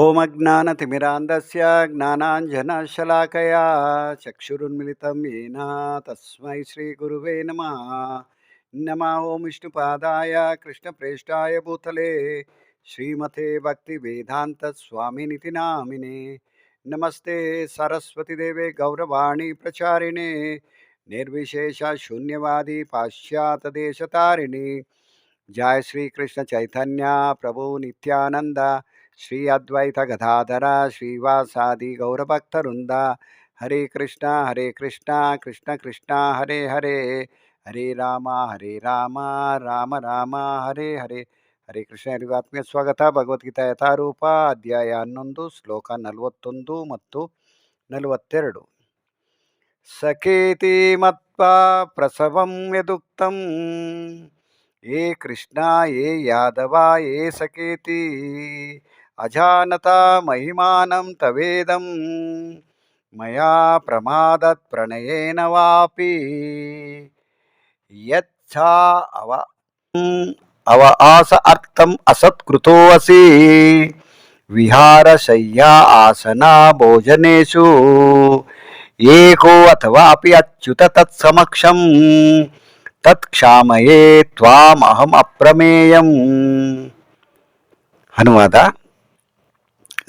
होमज्ञानतिमिरान्धस्य ज्ञानाञ्जनशलाकया चक्षुरुन्मिलितं येन तस्मै श्रीगुरुवे नमः नमः ॐ विष्णुपादाय कृष्णप्रेष्ठाय भूतले श्रीमते भक्तिवेदान्तस्वामिनिति नामिने नमस्ते सरस्वतीदेवे गौरवाणी प्रचारिणे निर्विशेषशून्यवादी पाश्चातदेशतारिणि जय श्रीकृष्णचैतन्या प्रभु नित्यानन्द ಶ್ರೀ ಅದ್ವೈತ ಗದಾಧರ ಶ್ರೀವಾಸಾದಿ ಗೌರಭಕ್ತವೃಂದ ಹರೇ ಕೃಷ್ಣ ಹರೇ ಕೃಷ್ಣ ಕೃಷ್ಣ ಕೃಷ್ಣ, ಹರೇ ಹರೇ ಹರೇ ರಾಮ ಹರೇ ರಾಮ ರಾಮ ರಾಮ, ಹರೇ ಹರೇ ಹರೇ ಕೃಷ್ಣ. ಎಲ್ಲರಿಗೂ ಆತ್ಮೀಯ ಸ್ವಾಗತ. ಭಗವದ್ಗೀತಾ ಯಥಾರೂಪ, ಅಧ್ಯಾಯ ಹನ್ನೊಂದು, ಶ್ಲೋಕ ನಲವತ್ತೊಂದು ಮತ್ತು ನಲವತ್ತೆರಡು. ಸಖೇತಿ ಮತ್ವಾ ಪ್ರಸವಂ ಯದುಕ್ತಂ. ಏ ಕೃಷ್ಣ, ಏ ಯಾದವ, ಏ ಸಖೇತಿ. అజానత మహిమానం తవేదం మయా ప్రమాదత్ ప్రణయేన వాపి యచ్చా అవ అవ ఆస అర్థం అసత్కృతో అసి విహారశయ్యా ఆసనా భోజనేషు ఏకో అథవా అపి అచ్యుత తత్సమక్షం తత్క్షామయే త్వామహం అప్రమేయం అనువాద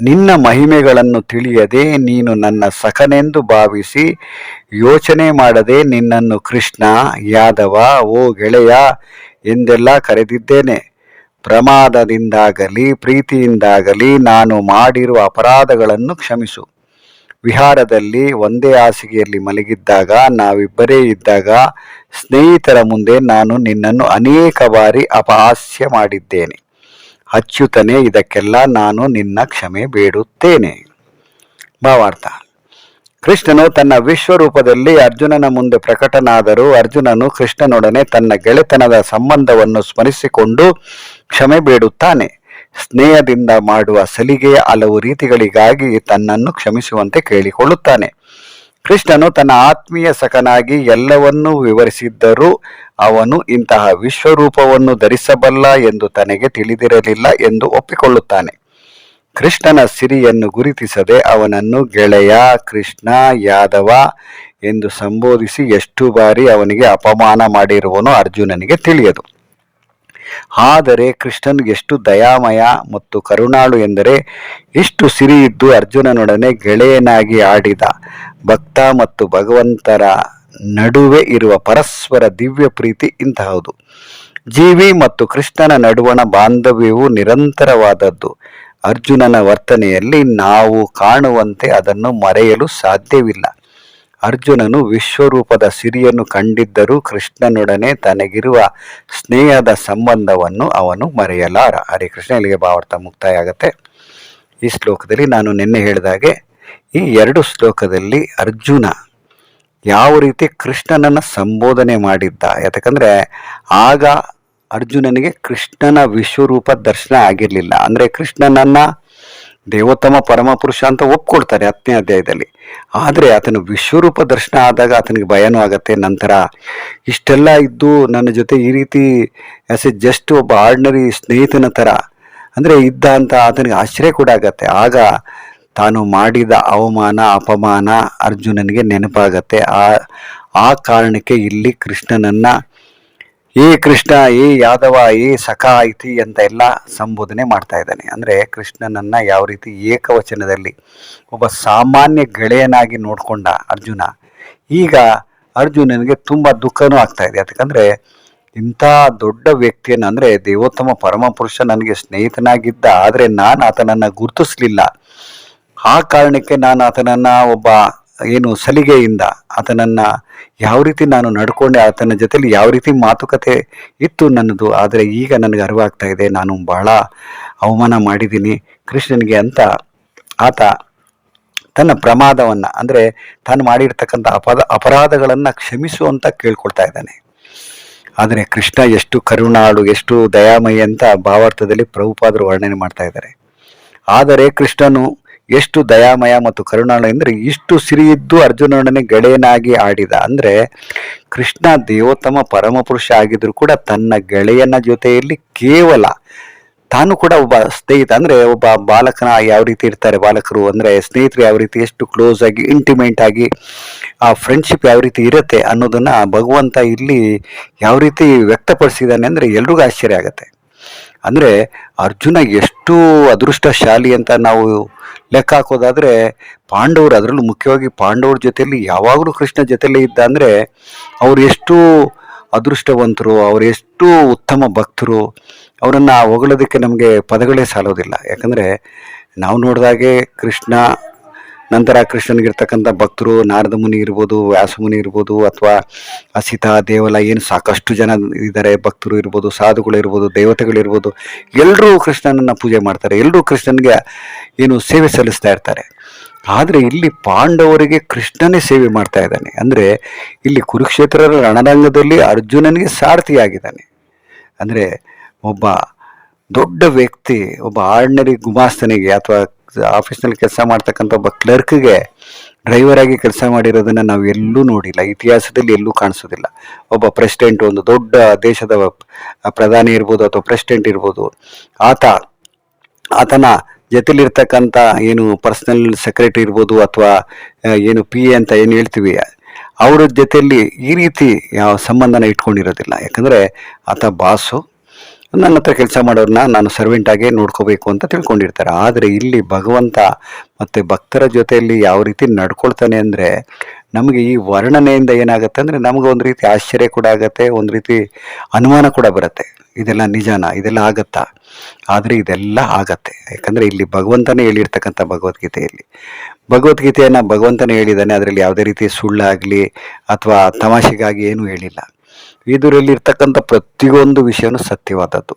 ನಿನ್ನ ಮಹಿಮೆಗಳನ್ನು ತಿಳಿಯದೆ ನೀನು ನನ್ನ ಸಖನೆಂದು ಭಾವಿಸಿ ಯೋಚನೆ ಮಾಡದೆ ನಿನ್ನನ್ನು ಕೃಷ್ಣ, ಯಾದವ, ಓ ಗೆಳೆಯ ಎಂದೆಲ್ಲ ಕರೆದಿದ್ದೇನೆ. ಪ್ರಮಾದದಿಂದಾಗಲಿ, ಪ್ರೀತಿಯಿಂದಾಗಲಿ ನಾನು ಮಾಡಿರುವ ಅಪರಾಧಗಳನ್ನು ಕ್ಷಮಿಸು. ವಿಹಾರದಲ್ಲಿ ಒಂದೇ ಹಾಸಿಗೆಯಲ್ಲಿ ಮಲಗಿದ್ದಾಗ, ನಾವಿಬ್ಬರೇ ಇದ್ದಾಗ, ಸ್ನೇಹಿತರ ಮುಂದೆ ನಾನು ನಿನ್ನನ್ನು ಅನೇಕ ಬಾರಿ ಅಪಹಾಸ್ಯ ಮಾಡಿದ್ದೇನೆ. ಅಚ್ಯುತನೇ, ಇದಕ್ಕೆಲ್ಲ ನಾನು ನಿನ್ನ ಕ್ಷಮೆ ಬೇಡುತ್ತೇನೆ. ಭಾವಾರ್ಥ ಕೃಷ್ಣನು ತನ್ನ ವಿಶ್ವರೂಪದಲ್ಲಿ ಅರ್ಜುನನ ಮುಂದೆ ಪ್ರಕಟನಾದರೂ ಅರ್ಜುನನು ಕೃಷ್ಣನೊಡನೆ ತನ್ನ ಗೆಳೆತನದ ಸಂಬಂಧವನ್ನು ಸ್ಮರಿಸಿಕೊಂಡು ಕ್ಷಮೆ ಬೇಡುತ್ತಾನೆ. ಸ್ನೇಹದಿಂದ ಮಾಡುವ ಸಲಿಗೆಯ ಹಲವು ರೀತಿಗಳಿಗಾಗಿ ತನ್ನನ್ನು ಕ್ಷಮಿಸುವಂತೆ ಕೇಳಿಕೊಳ್ಳುತ್ತಾನೆ. ಕೃಷ್ಣನು ತನ್ನ ಆತ್ಮೀಯ ಸಖನಾಗಿ ಎಲ್ಲವನ್ನೂ ವಿವರಿಸಿದ್ದರೂ ಅವನು ಇಂತಹ ವಿಶ್ವರೂಪವನ್ನು ಧರಿಸಬಲ್ಲ ಎಂದು ತನಗೆ ತಿಳಿದಿರಲಿಲ್ಲ ಎಂದು ಒಪ್ಪಿಕೊಳ್ಳುತ್ತಾನೆ. ಕೃಷ್ಣನ ಸಿರಿಯನ್ನು ಗುರುತಿಸದೆ ಅವನನ್ನು, ಗೆಳೆಯ ಕೃಷ್ಣ, ಯಾದವ ಎಂದು ಸಂಬೋಧಿಸಿ ಎಷ್ಟು ಬಾರಿ ಅವನಿಗೆ ಅಪಮಾನ ಮಾಡಿರುವನು ಅರ್ಜುನನಿಗೆ ತಿಳಿಯದು. ಆದರೆ ಕೃಷ್ಣನ್ಗೆಷ್ಟು ದಯಾಮಯ ಮತ್ತು ಕರುಣಾಳು ಎಂದರೆ ಇಷ್ಟು ಸಿರಿ ಇದ್ದು ಅರ್ಜುನನೊಡನೆ ಗೆಳೆಯನಾಗಿ ಆಡಿದ ಭಕ್ತ ಮತ್ತು ಭಗವಂತರ ನಡುವೆ ಇರುವ ಪರಸ್ಪರ ದಿವ್ಯ ಪ್ರೀತಿ ಇಂತಹದು. ಜೀವಿ ಮತ್ತು ಕೃಷ್ಣನ ನಡುವಣ ಬಾಂಧವ್ಯವು ನಿರಂತರವಾದದ್ದು. ಅರ್ಜುನನ ವರ್ತನೆಯಲ್ಲಿ ನಾವು ಕಾಣುವಂತೆ ಅದನ್ನು ಮರೆಯಲು ಸಾಧ್ಯವಿಲ್ಲ. ಅರ್ಜುನನು ವಿಶ್ವರೂಪದ ಸಿರಿಯನ್ನು ಕಂಡಿದ್ದರೂ ಕೃಷ್ಣನೊಡನೆ ತನಗಿರುವ ಸ್ನೇಹದ ಸಂಬಂಧವನ್ನು ಅವನು ಮರೆಯಲಾರ. ಹರೇ ಕೃಷ್ಣ, ಇಲ್ಲಿಗೆ ಭಾವಾರ್ಥ ಮುಕ್ತಾಯ ಆಗತ್ತೆ ಈ ಶ್ಲೋಕದಲ್ಲಿ ನಾನು ನಿನ್ನೆ ಹೇಳಿದಾಗೆ ಈ ಎರಡು ಶ್ಲೋಕದಲ್ಲಿ ಅರ್ಜುನ ಯಾವ ರೀತಿ ಕೃಷ್ಣನನ್ನು ಸಂಬೋಧನೆ ಮಾಡಿದ್ದ, ಯಾಕಂದರೆ ಆಗ ಅರ್ಜುನನಿಗೆ ಕೃಷ್ಣನ ವಿಶ್ವರೂಪ ದರ್ಶನ ಆಗಿರಲಿಲ್ಲ. ಅಂದರೆ ಕೃಷ್ಣನನ್ನು ದೇವೋತ್ತಮ ಪರಮಪುರುಷ ಅಂತ ಒಪ್ಕೊಡ್ತಾರೆ ಹತ್ತನೇ ಅಧ್ಯಾಯದಲ್ಲಿ. ಆದರೆ ಆತನ ವಿಶ್ವರೂಪ ದರ್ಶನ ಆದಾಗ ಆತನಿಗೆ ಭಯನೂ ಆಗತ್ತೆ. ನಂತರ ಇಷ್ಟೆಲ್ಲ ಇದ್ದು ನನ್ನ ಜೊತೆ ಈ ರೀತಿ ಆಸ್ ಎ ಜಸ್ಟ್ ಒಬ್ಬ ಆರ್ಡಿನರಿ ಸ್ನೇಹಿತನ ಥರ ಅಂದರೆ ಇದ್ದ ಅಂತ ಆತನಿಗೆ ಆಶ್ಚರ್ಯ ಕೂಡ ಆಗತ್ತೆ. ಆಗ ತಾನು ಮಾಡಿದ ಅವಮಾನ, ಅಪಮಾನ ಅರ್ಜುನನಿಗೆ ನೆನಪಾಗತ್ತೆ. ಆ ಆ ಕಾರಣಕ್ಕೆ ಇಲ್ಲಿ ಕೃಷ್ಣನನ್ನ ಏ ಕೃಷ್ಣ ಏ ಯಾದವ ಏ ಸಖ ಐತಿ ಅಂತ ಎಲ್ಲ ಸಂಬೋಧನೆ ಮಾಡ್ತಾ ಇದ್ದಾನೆ. ಅಂದರೆ ಕೃಷ್ಣನನ್ನ ಯಾವ ರೀತಿ ಏಕವಚನದಲ್ಲಿ ಒಬ್ಬ ಸಾಮಾನ್ಯ ಗೆಳೆಯನಾಗಿ ನೋಡಿಕೊಂಡ ಅರ್ಜುನ, ಈಗ ಅರ್ಜುನನಿಗೆ ತುಂಬ ದುಃಖನೂ ಆಗ್ತಾ ಇದೆ. ಯಾಕಂದರೆ ಇಂಥ ದೊಡ್ಡ ವ್ಯಕ್ತಿಯನ್ನು, ಅಂದರೆ ದೇವೋತ್ತಮ ಪರಮಪುರುಷ ನನಗೆ ಸ್ನೇಹಿತನಾಗಿದ್ದ, ಆದರೆ ನಾನು ಆತನನ್ನು ಗುರುತಿಸಲಿಲ್ಲ. ಆ ಕಾರಣಕ್ಕೆ ನಾನು ಆತನನ್ನು ಒಬ್ಬ ಏನು ಸಲಿಗೆಯಿಂದ ಆತನನ್ನು ಯಾವ ರೀತಿ ನಾನು ನಡ್ಕೊಂಡೆ, ಆತನ ಜೊತೆಲಿ ಯಾವ ರೀತಿ ಮಾತುಕತೆ ಇತ್ತು ನನ್ನದು ಆದರೆ ಈಗ ನನಗೆ ಅರಿವಾಗ್ತಾ ಇದೆ. ನಾನು ಬಹಳ ಅವಮಾನ ಮಾಡಿದ್ದೀನಿ. ಕೃಷ್ಣನಿಗೆ ಅಂತ ಆತ ತನ್ನ ಪ್ರಮಾದವನ್ನು, ಅಂದರೆ ತಾನು ಮಾಡಿರ್ತಕ್ಕಂಥ ಅಪದ, ಅಪರಾಧಗಳನ್ನು ಕ್ಷಮಿಸು ಅಂತ ಕೇಳ್ಕೊಳ್ತಾ ಇದ್ದಾನೆ. ಆದರೆ ಕೃಷ್ಣ ಎಷ್ಟು ಕರುಣಾಳು, ಎಷ್ಟು ದಯಾಮಯಿ ಅಂತ ಭಾವಾರ್ಥದಲ್ಲಿ ಪ್ರಭುಪಾದರು ವರ್ಣನೆ ಮಾಡ್ತಾ ಇದ್ದಾರೆ. ಆದರೆ ಕೃಷ್ಣನು ಎಷ್ಟು ದಯಾಮಯ ಮತ್ತು ಕರುಣಾಳು ಅಂದರೆ ಇಷ್ಟು ಸಿರಿಯಿದ್ದು ಅರ್ಜುನನೊಡನೆ ಗೆಳೆಯನಾಗಿ ಆಡಿದ. ಅಂದರೆ ಕೃಷ್ಣ ದೇವೋತ್ತಮ ಪರಮಪುರುಷ ಆಗಿದ್ರು ಕೂಡ ತನ್ನ ಗೆಳೆಯನ ಜೊತೆಯಲ್ಲಿ ಕೇವಲ ತಾನು ಕೂಡ ಒಬ್ಬ ಸ್ನೇಹಿತ. ಅಂದ್ರೆ ಒಬ್ಬ ಬಾಲಕನ ಯಾವ ರೀತಿ ಇರ್ತಾರೆ ಬಾಲಕರು ಅಂದ್ರೆ ಸ್ನೇಹಿತರು ಯಾವ ರೀತಿ ಎಷ್ಟು ಕ್ಲೋಸ್ ಆಗಿ ಇಂಟಿಮೇಟ್ ಆಗಿ, ಆ ಫ್ರೆಂಡ್ಶಿಪ್ ಯಾವ ರೀತಿ ಇರುತ್ತೆ ಅನ್ನೋದನ್ನ ಭಗವಂತ ಇಲ್ಲಿ ಯಾವ ರೀತಿ ವ್ಯಕ್ತಪಡಿಸಿದ್ದಾನೆ ಅಂದ್ರೆ ಎಲ್ರಿಗೂ ಆಶ್ಚರ್ಯ ಆಗತ್ತೆ. ಅಂದ್ರೆ ಅರ್ಜುನ ಎಷ್ಟು ಅದೃಷ್ಟಶಾಲಿ ಅಂತ ನಾವು ಲೆಕ್ಕ ಹಾಕೋದಾದರೆ ಪಾಂಡವರು ಅದರಲ್ಲೂ ಮುಖ್ಯವಾಗಿ ಪಾಂಡವರ ಜೊತೆಯಲ್ಲಿ ಯಾವಾಗಲೂ ಕೃಷ್ಣ ಜೊತೆಯಲ್ಲೇ ಇದ್ದ ಅಂದರೆ ಅವ್ರು ಎಷ್ಟು ಅದೃಷ್ಟವಂತರು, ಅವರು ಎಷ್ಟು ಉತ್ತಮ ಭಕ್ತರು, ಅವರನ್ನು ಹೊಗಳೋದಕ್ಕೆ ನಮಗೆ ಪದಗಳೇ ಸಾಲೋದಿಲ್ಲ. ಯಾಕಂದರೆ ನಾವು ನೋಡಿದಾಗೆ ಕೃಷ್ಣ ನಂತರ ಕೃಷ್ಣನಿಗಿರ್ತಕ್ಕಂಥ ಭಕ್ತರು, ನಾರದ ಮುನಿ ಇರ್ಬೋದು, ವ್ಯಾಸ ಮುನಿ ಇರ್ಬೋದು, ಅಥವಾ ಅಸಿತಾ, ದೇವಲ, ಏನು ಸಾಕಷ್ಟು ಜನ ಇದ್ದಾರೆ, ಭಕ್ತರು ಇರ್ಬೋದು, ಸಾಧುಗಳು ಇರ್ಬೋದು ದೇವತೆಗಳಿರ್ಬೋದು ಎಲ್ಲರೂ ಕೃಷ್ಣನನ್ನು ಪೂಜೆ ಮಾಡ್ತಾರೆ. ಎಲ್ಲರೂ ಕೃಷ್ಣನಿಗೆ ಏನು ಸೇವೆ ಸಲ್ಲಿಸ್ತಾ ಇರ್ತಾರೆ. ಆದರೆ ಇಲ್ಲಿ ಪಾಂಡವರಿಗೆ ಕೃಷ್ಣನೇ ಸೇವೆ ಮಾಡ್ತಾ ಇದ್ದಾನೆ. ಅಂದರೆ ಇಲ್ಲಿ ಕುರುಕ್ಷೇತ್ರದ ರಣರಂಗದಲ್ಲಿ ಅರ್ಜುನನಿಗೆ ಸಾರಥಿಯಾಗಿದ್ದಾನೆ. ಅಂದರೆ ಒಬ್ಬ ದೊಡ್ಡ ವ್ಯಕ್ತಿ, ಒಬ್ಬ ಆರ್ಡಿನರಿ ಗುಮಾಸ್ತನಿಗೆ, ಅಥವಾ ಆಫೀಸ್ನಲ್ಲಿ ಕೆಲಸ ಮಾಡ್ತಕ್ಕಂಥ ಒಬ್ಬ ಕ್ಲರ್ಕ್ಗೆ ಡ್ರೈವರ್ ಆಗಿ ಕೆಲಸ ಮಾಡಿರೋದನ್ನ ನಾವು ಎಲ್ಲೂ ನೋಡಿಲ್ಲ. ಇತಿಹಾಸದಲ್ಲಿ ಎಲ್ಲೂ ಕಾಣಿಸೋದಿಲ್ಲ. ಒಬ್ಬ ಪ್ರೆಸಿಡೆಂಟ್ ಒಂದು ದೊಡ್ಡ ದೇಶದ ಪ್ರಧಾನಿ ಇರ್ಬೋದು ಅಥವಾ ಪ್ರೆಸಿಡೆಂಟ್ ಇರ್ಬೋದು. ಆತ, ಆತನ ಜೊತೆಲಿರ್ತಕ್ಕಂಥ ಏನು ಪರ್ಸನಲ್ ಸೆಕ್ರೆಟರಿ ಇರ್ಬೋದು ಅಥವಾ ಏನು ಪಿ ಎ ಅಂತ ಏನು ಹೇಳ್ತೀವಿ, ಅವರ ಜೊತೆಯಲ್ಲಿ ಈ ರೀತಿ ಯಾವ ಸಂಬಂಧನ ಇಟ್ಕೊಂಡಿರೋದಿಲ್ಲ. ಯಾಕಂದರೆ ಆತ ಬಾಸು ನನ್ನ ಹತ್ರ ಕೆಲಸ ಮಾಡೋರನ್ನ ನಾನು ಸರ್ವೆಂಟ್ ಆಗಿ ನೋಡ್ಕೋಬೇಕು ಅಂತ ತಿಳ್ಕೊಂಡಿರ್ತಾರೆ. ಆದರೆ ಇಲ್ಲಿ ಭಗವಂತ ಮತ್ತು ಭಕ್ತರ ಜೊತೆಯಲ್ಲಿ ಯಾವ ರೀತಿ ನಡ್ಕೊಳ್ತಾನೆ ಅಂದರೆ ನಮಗೆ ಈ ವರ್ಣನೆಯಿಂದ ಏನಾಗುತ್ತೆ ಅಂದರೆ ನಮಗೆ ಒಂದು ರೀತಿ ಆಶ್ಚರ್ಯ ಕೂಡ ಆಗುತ್ತೆ, ಒಂದು ರೀತಿ ಅನುಮಾನ ಕೂಡ ಬರುತ್ತೆ. ಇದೆಲ್ಲ ನಿಜಾನ? ಇದೆಲ್ಲ ಆಗತ್ತಾ? ಆದರೆ ಇದೆಲ್ಲ ಆಗತ್ತೆ. ಯಾಕಂದರೆ ಇಲ್ಲಿ ಭಗವಂತನೇ ಹೇಳಿರ್ತಕ್ಕಂಥ ಭಗವದ್ಗೀತೆಯಲ್ಲಿ. ಭಗವದ್ಗೀತೆಯನ್ನು ಭಗವಂತನೇ ಹೇಳಿದ್ದಾನೆ, ಅದರಲ್ಲಿ ಯಾವುದೇ ರೀತಿ ಸುಳ್ಳಾಗಲಿ ಅಥವಾ ತಮಾಷೆಗಾಗಿ ಏನೂ ಹೇಳಿಲ್ಲ. ಇದರಲ್ಲಿ ಇರ್ತಕ್ಕಂಥ ಪ್ರತಿಯೊಂದು ವಿಷಯನೂ ಸತ್ಯವಾದದ್ದು.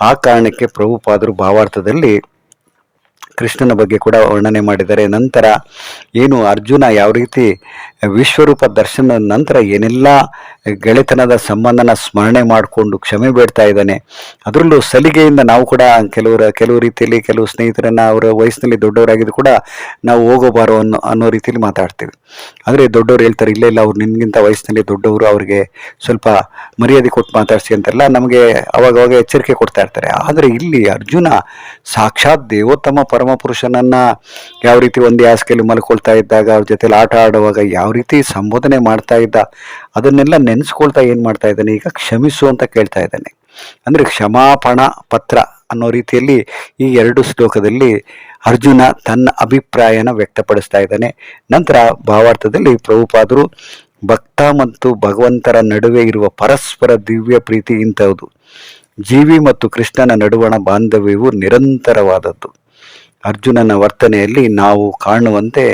ಆ ಕಾರಣಕ್ಕೆ ಪ್ರಭುಪಾದರು ಭಾವಾರ್ಥದಲ್ಲಿ ಕೃಷ್ಣನ ಬಗ್ಗೆ ಕೂಡ ವರ್ಣನೆ ಮಾಡಿದ್ದಾರೆ. ನಂತರ ಏನು ಅರ್ಜುನ ಯಾವ ರೀತಿ ವಿಶ್ವರೂಪ ದರ್ಶನದ ನಂತರ ಏನೆಲ್ಲ ಗೆಳೆತನದ ಸಂಬಂಧನ ಸ್ಮರಣೆ ಮಾಡಿಕೊಂಡು ಕ್ಷಮೆ ಬೇಡ್ತಾ ಇದ್ದಾನೆ. ಅದರಲ್ಲೂ ಸಲಿಗೆಯಿಂದ ನಾವು ಕೂಡ ಕೆಲವರ, ಕೆಲವು ರೀತಿಯಲ್ಲಿ ಕೆಲವು ಸ್ನೇಹಿತರನ್ನ ಅವರ ವಯಸ್ಸಿನಲ್ಲಿ ದೊಡ್ಡವರಾಗಿದ್ದು ಕೂಡ ನಾವು ಹೋಗೋಬಾರೋ ಅನ್ನೋ ಅನ್ನೋ ರೀತಿಯಲ್ಲಿ ಮಾತಾಡ್ತೀವಿ. ಆದರೆ ದೊಡ್ಡವರು ಹೇಳ್ತಾರೆ, ಇಲ್ಲ ಇಲ್ಲ, ಅವ್ರು ನಿನ್ಗಿಂತ ವಯಸ್ಸಿನಲ್ಲಿ ದೊಡ್ಡವರು, ಅವ್ರಿಗೆ ಸ್ವಲ್ಪ ಮರ್ಯಾದೆ ಕೊಟ್ಟು ಮಾತಾಡಿಸಿ ಅಂತೆಲ್ಲ ನಮಗೆ ಅವಾಗ ಅವಾಗ ಎಚ್ಚರಿಕೆ ಕೊಡ್ತಾ ಇರ್ತಾರೆ. ಆದರೆ ಇಲ್ಲಿ ಅರ್ಜುನ ಸಾಕ್ಷಾತ್ ದೇವೋತ್ತಮ ಪರಮ ಪುರುಷನನ್ನ ಯಾವ ರೀತಿ ಒಂದು ಹಾಸಿಗೆಯಲ್ಲಿ ಮಲ್ಕೊಳ್ತಾ ಇದ್ದಾಗ, ಅವ್ರ ಜೊತೆಲಿ ಆಟ ಆಡುವಾಗ ಯಾವ ರೀತಿ ಸಂಬೋಧನೆ ಮಾಡ್ತಾ ಇದ್ದ, ಅದನ್ನೆಲ್ಲ ನೆನೆಸ್ಕೊಳ್ತಾ ಏನು ಮಾಡ್ತಾ ಇದ್ದಾನೆ, ಈಗ ಕ್ಷಮಿಸು ಅಂತ ಕೇಳ್ತಾ ಇದ್ದಾನೆ. ಅಂದರೆ ಕ್ಷಮಾಪಣ ಪತ್ರ ಅನ್ನೋ ರೀತಿಯಲ್ಲಿ ಈ ಎರಡು ಶ್ಲೋಕದಲ್ಲಿ ಅರ್ಜುನ ತನ್ನ ಅಭಿಪ್ರಾಯನ ವ್ಯಕ್ತಪಡಿಸ್ತಾ ಇದ್ದಾನೆ. ನಂತರ ಭಾವಾರ್ಥದಲ್ಲಿ ಪ್ರಭುಪಾದರು, ಭಕ್ತ ಮತ್ತು ಭಗವಂತರ ನಡುವೆ ಇರುವ ಪರಸ್ಪರ ದಿವ್ಯ ಪ್ರೀತಿ ಇಂಥವುದು ಜೀವಿ ಮತ್ತು ಕೃಷ್ಣನ ನಡುವಣ ಬಾಂಧವ್ಯವು ನಿರಂತರವಾದದ್ದು. ಅರ್ಜುನನ ವರ್ತನೆಯಲ್ಲಿ ನಾವು ಕಾಣುವಂತೆ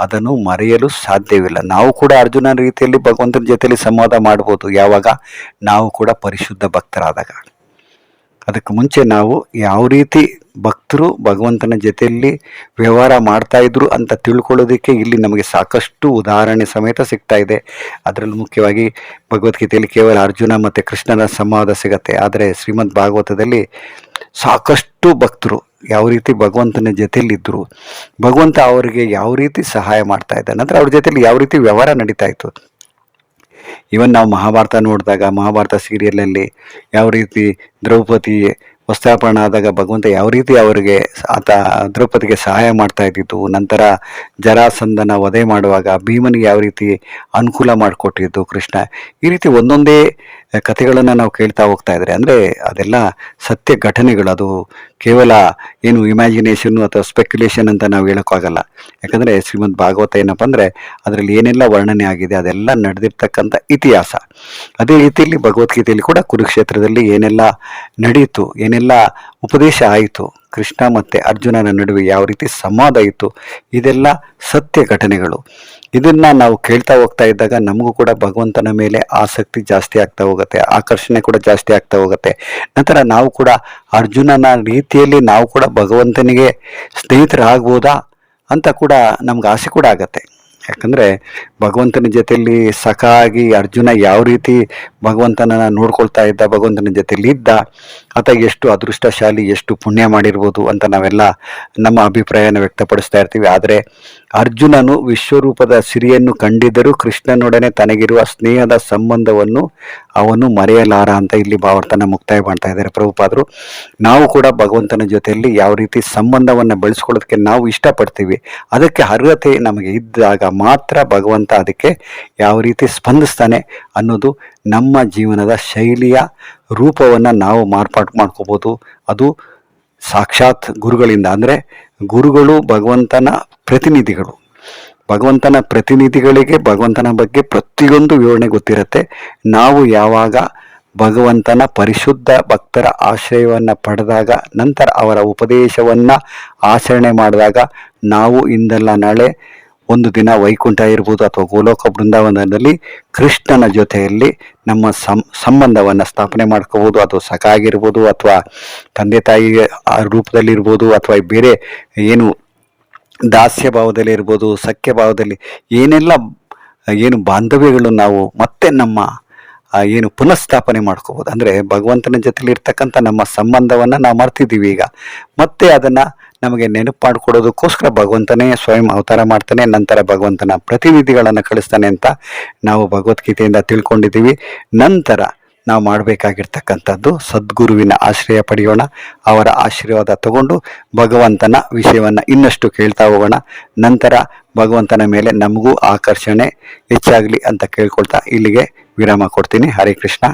ಅದನ್ನು ಮರೆಯಲು ಸಾಧ್ಯವಿಲ್ಲ. ನಾವು ಕೂಡ ಅರ್ಜುನನ ರೀತಿಯಲ್ಲಿ ಭಗವಂತನ ಜೊತೆಯಲ್ಲಿ ಸಂವಾದ ಮಾಡ್ಬೋದು. ಯಾವಾಗ? ನಾವು ಕೂಡ ಪರಿಶುದ್ಧ ಭಕ್ತರಾದಾಗ. ಅದಕ್ಕೆ ಮುಂಚೆ ನಾವು ಯಾವ ರೀತಿ ಭಕ್ತರು ಭಗವಂತನ ಜೊತೆಯಲ್ಲಿ ವ್ಯವಹಾರ ಮಾಡ್ತಾ ಇದ್ರು ಅಂತ ತಿಳ್ಕೊಳ್ಳೋದಕ್ಕೆ ಇಲ್ಲಿ ನಮಗೆ ಸಾಕಷ್ಟು ಉದಾಹರಣೆ ಸಮೇತ ಸಿಗ್ತಾ ಇದೆ. ಅದರಲ್ಲಿ ಮುಖ್ಯವಾಗಿ ಭಗವದ್ಗೀತೆಯಲ್ಲಿ ಕೇವಲ ಅರ್ಜುನ ಮತ್ತು ಕೃಷ್ಣನ ಸಂವಾದ ಸಿಗತ್ತೆ. ಆದರೆ ಶ್ರೀಮದ್ ಭಾಗವತದಲ್ಲಿ ಸಾಕಷ್ಟು ಭಕ್ತರು ಯಾವ ರೀತಿ ಭಗವಂತನ ಜೊತೆಯಲ್ಲಿದ್ದರು ಭಗವಂತ ಅವರಿಗೆ ಯಾವ ರೀತಿ ಸಹಾಯ ಮಾಡ್ತಾ ಇದ್ದ ನಂತರ ಅವ್ರ ಜೊತೆಯಲ್ಲಿ ಯಾವ ರೀತಿ ವ್ಯವಹಾರ ನಡೀತಾ ಇತ್ತು. ಇವನ್ ನಾವು ಮಹಾಭಾರತ ನೋಡಿದಾಗ, ಮಹಾಭಾರತ ಸೀರಿಯಲಲ್ಲಿ ಯಾವ ರೀತಿ ದ್ರೌಪದಿ ವಸ್ತ್ರಾಪರಣ ಆದಾಗ ಭಗವಂತ ಯಾವ ರೀತಿ ಅವರಿಗೆ ಆತ ದ್ರೌಪದಿಗೆ ಸಹಾಯ ಮಾಡ್ತಾ ಇದ್ದಿದ್ದು ನಂತರ ಜರಾಸಂದನ ವಧೆ ಮಾಡುವಾಗ ಭೀಮನಿಗೆ ಯಾವ ರೀತಿ ಅನುಕೂಲ ಮಾಡಿಕೊಟ್ಟಿದ್ದು ಕೃಷ್ಣ. ಈ ರೀತಿ ಒಂದೊಂದೇ ಕಥೆಗಳನ್ನು ನಾವು ಕೇಳ್ತಾ ಹೋಗ್ತಾ ಇದ್ರೆ, ಅಂದರೆ ಅದೆಲ್ಲ ಸತ್ಯ ಘಟನೆಗಳು, ಅದು ಕೇವಲ ಏನು ಇಮ್ಯಾಜಿನೇಷನ್ನು ಅಥವಾ ಸ್ಪೆಕ್ಯುಲೇಷನ್ ಅಂತ ನಾವು ಹೇಳೋಕ್ಕಾಗಲ್ಲ. ಯಾಕಂದರೆ ಶ್ರೀಮದ್ ಭಾಗವತ ಏನಪ್ಪ ಅಂದರೆ ಅದರಲ್ಲಿ ಏನೆಲ್ಲ ವರ್ಣನೆ ಆಗಿದೆ, ಅದೆಲ್ಲ ನಡೆದಿರ್ತಕ್ಕಂಥ ಇತಿಹಾಸ. ಅದೇ ರೀತಿಯಲ್ಲಿ ಭಗವದ್ಗೀತೆಯಲ್ಲಿ ಕೂಡ ಕುರುಕ್ಷೇತ್ರದಲ್ಲಿ ಏನೆಲ್ಲ ನಡೆಯಿತು ಏನೆಲ್ಲ ಉಪದೇಶ ಆಯಿತು. ಕೃಷ್ಣ ಮತ್ತು ಅರ್ಜುನನ ನಡುವೆ ಯಾವ ರೀತಿ ಸಂವಾದ ಇತ್ತು, ಇದೆಲ್ಲ ಸತ್ಯ ಘಟನೆಗಳು. ಇದನ್ನು ನಾವು ಕೇಳ್ತಾ ಹೋಗ್ತಾ ಇದ್ದಾಗ ನಮಗೂ ಕೂಡ ಭಗವಂತನ ಮೇಲೆ ಆಸಕ್ತಿ ಜಾಸ್ತಿ ಆಗ್ತಾ ಹೋಗುತ್ತೆ, ಆಕರ್ಷಣೆ ಕೂಡ ಜಾಸ್ತಿ ಆಗ್ತಾ ಹೋಗುತ್ತೆ. ನಂತರ ನಾವು ಕೂಡ ಅರ್ಜುನನ ರೀತಿಯಲ್ಲಿ ನಾವು ಕೂಡ ಭಗವಂತನಿಗೆ ಸ್ನೇಹಿತರಾಗ್ಬೋದಾ ಅಂತ ಕೂಡ ನಮ್ಗೆ ಆಸೆ ಕೂಡ ಆಗತ್ತೆ. ಯಾಕಂದರೆ ಭಗವಂತನ ಜೊತೆಯಲ್ಲಿ ಸಖಾಗಿ ಅರ್ಜುನ ಯಾವ ರೀತಿ ಭಗವಂತನನ್ನು ನೋಡ್ಕೊಳ್ತಾ ಇದ್ದ, ಭಗವಂತನ ಜೊತೆಯಲ್ಲಿ ಇದ್ದ, ಆತ ಎಷ್ಟು ಅದೃಷ್ಟಶಾಲಿ, ಎಷ್ಟು ಪುಣ್ಯ ಮಾಡಿರ್ಬೋದು ಅಂತ ನಾವೆಲ್ಲ ನಮ್ಮ ಅಭಿಪ್ರಾಯನ ವ್ಯಕ್ತಪಡಿಸ್ತಾ ಇರ್ತೀವಿ. ಆದರೆ ಅರ್ಜುನನು ವಿಶ್ವರೂಪದ ಸಿರಿಯನ್ನು ಕಂಡಿದ್ದರೂ ಕೃಷ್ಣನೊಡನೆ ತನಗಿರುವ ಸ್ನೇಹದ ಸಂಬಂಧವನ್ನು ಅವನು ಮರೆಯಲಾರ ಅಂತ ಇಲ್ಲಿ ಭಾವಾರ್ಥನ ಮುಕ್ತಾಯ ಮಾಡ್ತಾ ಇದ್ದಾರೆ. ಪ್ರಭುಪಾದರು, ನಾವು ಕೂಡ ಭಗವಂತನ ಜೊತೆಯಲ್ಲಿ ಯಾವ ರೀತಿ ಸಂಬಂಧವನ್ನು ಬೆಳೆಸ್ಕೊಳ್ಳೋದಕ್ಕೆ ನಾವು ಇಷ್ಟಪಡ್ತೀವಿ. ಅದಕ್ಕೆ ಅರ್ಹತೆ ನಮಗೆ ಇದ್ದಾಗ ಮಾತ್ರ ಭಗವಂತ ಅದಕ್ಕೆ ಯಾವ ರೀತಿ ಸ್ಪಂದಿಸ್ತಾನೆ ಅನ್ನೋದು ನಮ್ಮ ಜೀವನದ ಶೈಲಿಯ ರೂಪವನ್ನು ನಾವು ಮಾರ್ಪಾಟು ಮಾಡ್ಕೋಬೋದು. ಅದು ಸಾಕ್ಷಾತ್ ಗುರುಗಳಿಂದ. ಅಂದರೆ ಗುರುಗಳು ಭಗವಂತನ ಪ್ರತಿನಿಧಿಗಳು. ಭಗವಂತನ ಪ್ರತಿನಿಧಿಗಳಿಗೆ ಭಗವಂತನ ಬಗ್ಗೆ ಪ್ರತಿಯೊಂದು ವಿವರಣೆ ಗೊತ್ತಿರುತ್ತೆ. ನಾವು ಯಾವಾಗ ಭಗವಂತನ ಪರಿಶುದ್ಧ ಭಕ್ತರ ಆಶ್ರಯವನ್ನು ಪಡೆದಾಗ, ನಂತರ ಅವರ ಉಪದೇಶವನ್ನು ಆಚರಣೆ ಮಾಡಿದಾಗ, ನಾವು ಇಂದಲ್ಲ ನಾಳೆ ಒಂದು ದಿನ ವೈಕುಂಠ ಇರ್ಬೋದು ಅಥವಾ ಗೋಲೋಕ ಬೃಂದಾವನದಲ್ಲಿ ಕೃಷ್ಣನ ಜೊತೆಯಲ್ಲಿ ನಮ್ಮ ಸಂ, ಸಂಬಂಧವನ್ನು ಸ್ಥಾಪನೆ ಮಾಡ್ಕೋಬೋದು. ಅಥವಾ ಸಖ ಆಗಿರ್ಬೋದು ಅಥವಾ ತಂದೆ ತಾಯಿ ರೂಪದಲ್ಲಿ ರೂಪದಲ್ಲಿರ್ಬೋದು ಅಥವಾ ಬೇರೆ ಏನು ದಾಸ್ಯ ಭಾವದಲ್ಲಿ ಇರ್ಬೋದು, ಸಖ್ಯ ಭಾವದಲ್ಲಿ ಏನೆಲ್ಲ ಏನು ಬಾಂಧವ್ಯಗಳು ನಾವು ಮತ್ತೆ ನಮ್ಮ ಏನು ಪುನಃಸ್ಥಾಪನೆ ಮಾಡ್ಕೋಬೋದು. ಅಂದರೆ ಭಗವಂತನ ಜೊತೆಲಿ ಇರ್ತಕ್ಕಂಥ ನಮ್ಮ ಸಂಬಂಧವನ್ನು ನಾವು ಮರ್ತಿದ್ದೀವಿ ಈಗ. ಮತ್ತೆ ಅದನ್ನು ನಮಗೆ ನೆನಪು ಮಾಡಿಕೊಡೋದಕ್ಕೋಸ್ಕರ ಭಗವಂತನೇ ಸ್ವಯಂ ಅವತಾರ ಮಾಡ್ತಾನೆ, ನಂತರ ಭಗವಂತನ ಪ್ರತಿನಿಧಿಗಳನ್ನು ಕಳಿಸ್ತಾನೆ ಅಂತ ನಾವು ಭಗವದ್ಗೀತೆಯಿಂದ ತಿಳ್ಕೊಂಡಿದ್ದೀವಿ. ನಂತರ ನಾವು ಮಾಡಬೇಕಾಗಿರ್ತಕ್ಕಂಥದ್ದು ಸದ್ಗುರುವಿನ ಆಶ್ರಯ ಪಡೆಯೋಣ, ಅವರ ಆಶೀರ್ವಾದ ತಗೊಂಡು ಭಗವಂತನ ವಿಷಯವನ್ನು ಇನ್ನಷ್ಟು ಕೇಳ್ತಾ ಹೋಗೋಣ. ನಂತರ ಭಗವಂತನ ಮೇಲೆ ನಮಗೂ ಆಕರ್ಷಣೆ ಹೆಚ್ಚಾಗಲಿ ಅಂತ ಕೇಳ್ಕೊಳ್ತಾ ಇಲ್ಲಿಗೆ ವಿರಾಮ ಕೊಡ್ತೀನಿ. ಹರೇ ಕೃಷ್ಣ.